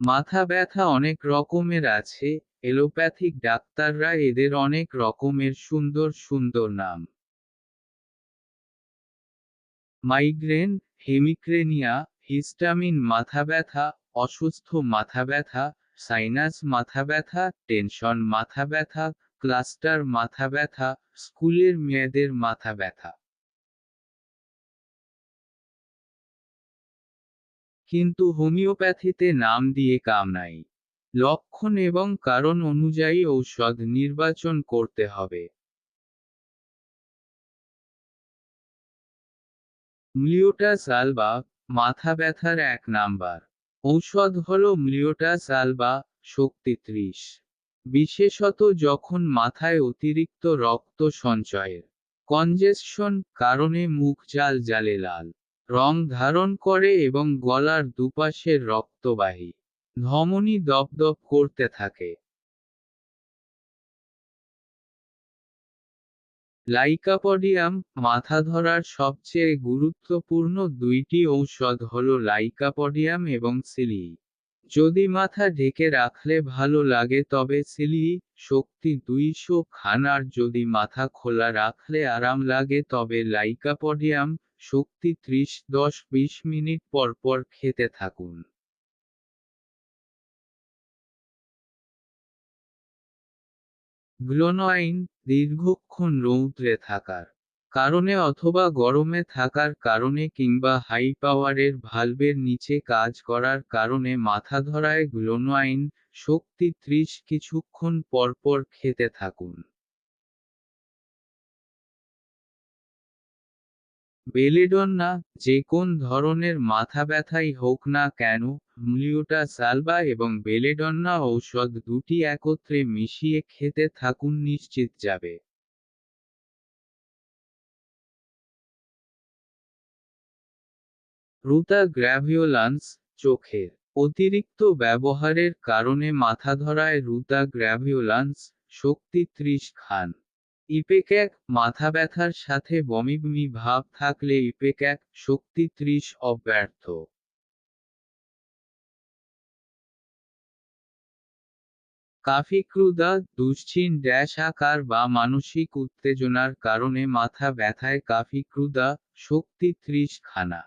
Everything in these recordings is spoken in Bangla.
মাথা ব্যথা অনেক রকমের আছে, এলোপ্যাথিক ডাক্তাররা এদের অনেক রকমের সুন্দর সুন্দর নাম। মাইগ্রেন, হেমিক্রেনিয়া, হিস্টামিন মাথা ব্যথা, অসুস্থ মাথা ব্যথা, সাইনাস মাথা ব্যথা, টেনশন মাথা ব্যথা, ক্লাস্টার মাথা ব্যথা, স্কুলের মেয়েদের মাথা ব্যথা। কিন্তু হোমিওপ্যাথিতে নাম দিয়ে কাম নাই। লক্ষণ এবং কারণ অনুযায়ী ঔষধ নির্বাচন করতে হবে। মিলিওটাস আলবা, মাথা ব্যথার এক নাম্বার। ঔষধ হল মিলিওটাস আলবা, শক্তি ত্রিশ। বিশেষত যখন মাথায় অতিরিক্ত রক্ত সঞ্চয়ের। কনজেশন, কারণে মুখ জাল জালে লাল। রং ধারণ করে এবং গলার দুপাশের রক্তবাহী ধমনী দপদপ করতে থাকে। লাইকাপডিয়াম মাথা ধরার সবচেয়ে গুরুত্বপূর্ণ দুইটি ঔষধ হল লাইকাপডিয়াম এবং সিলি। যদি মাথা ঢেকে রাখলে ভালো লাগে তবে সিলি শক্তি দুইশো খান আর যদি মাথা খোলা রাখলে আরাম লাগে তবে লাইকাপডিয়াম শক্তি ত্রিশ, দশ, বিশ মিনিট পর পর খেতে থাকুন। গ্লোনোয়াইন দীর্ঘক্ষণ রৌদ্রে থাকার কারণে অথবা গরমে থাকার কারণে কিংবা হাই পাওয়ারের ভালভের নিচে কাজ করার কারণে মাথা ধরায় গ্লোনোয়াইন শক্তি ত্রিশ কিছুক্ষণ পরপর খেতে থাকুন। বেলেডন্না যে কোন ধরনের মাথা ব্যথাই হোক না কেন মিলিওটা সালবা এবং বেলেডন্না ঔষধ দুটি একত্রে মিশিয়ে খেতে থাকুন নিশ্চিত যাবে। রুতা গ্র্যাভিওলান্স চোখের অতিরিক্ত ব্যবহারের কারণে মাথা ধরায় রুতা গ্র্যাভিওলান্স, শক্তি ত্রিশ খান। ইপেক্যাক মাথা ব্যথার সাথে বমিবমি ভাব থাকলে ইপেক্যাক শক্তি ত্রিশ অব্যর্থ। কাফিক্রুদা, দুশ্চিন, ড্যাশ আকার বা মানসিক উত্তেজনার কারণে মাথা ব্যথায় কাফিক্রুদা, শক্তি ত্রিশ খানা।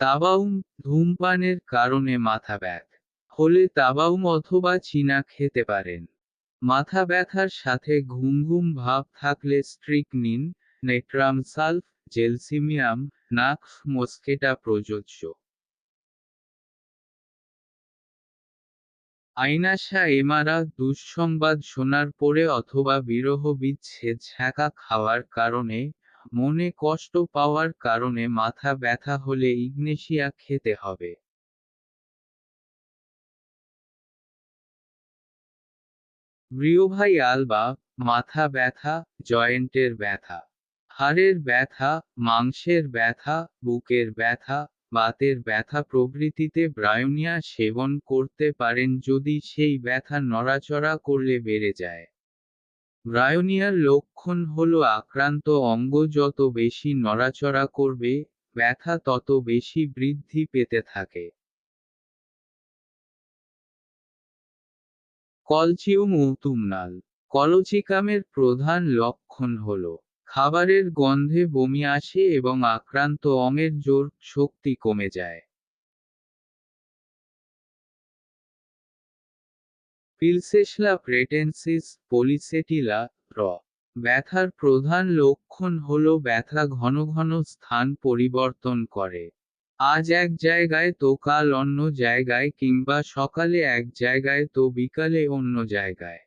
তাবাউম ধূমপানের কারণে মাথা ব্যথ। হলে তাবাউম অথবা চীনা খেতে পারেন। মাথা ব্যথার সাথে ঘুম ঘুম ভাব থাকলে স্ট্রিকনিন নেট্রামসালফ জেলসিমিয়াম, নাক্স, মস্কেটা প্রযোজ্য। আইনাশা এমারা দুঃসংবাদ শোনার পরে অথবা বিরহ বিচ্ছেদ ছ্যাঁকা খাওয়ার কারণে, মনে কষ্ট পাওয়ার কারণে মাথা ব্যথা হলে ইগনেশিয়া খেতে হবে। ব্রিওভাই আলবা, মাথা ব্যথা, জয়েন্টের ব্যথা, হাড়ের ব্যথা, মাংসের ব্যথা, বুকের ব্যথা, বাতের ব্যথা প্রভৃতিতে ব্রায়োনিয়া সেবন করতে পারেন যদি সেই ব্যথা নড়াচড়া করলে বেড়ে যায়। ব্রায়োনিয়ার লক্ষণ হল আক্রান্ত অঙ্গ যত বেশি নড়াচড়া করবে, ব্যথা তত বেশি বৃদ্ধি পেতে থাকে। কলচিউম উতুমনাল। কলচিকামের প্রধান লক্ষণ হল, খাবারের গন্ধে বমি আসে এবং আক্রান্ত অঙের জোর শক্তি কমে যায়। পিলসেশলা প্রেটেন্সিস পলিসেটিলা র ব্যথার প্রধান লক্ষণ হল ব্যথা ঘন ঘন স্থান পরিবর্তন করে। আজ এক জায়গায় তো কাল অন্য জায়গায় কিংবা সকালে এক জায়গায় তো বিকালে অন্য জায়গায়।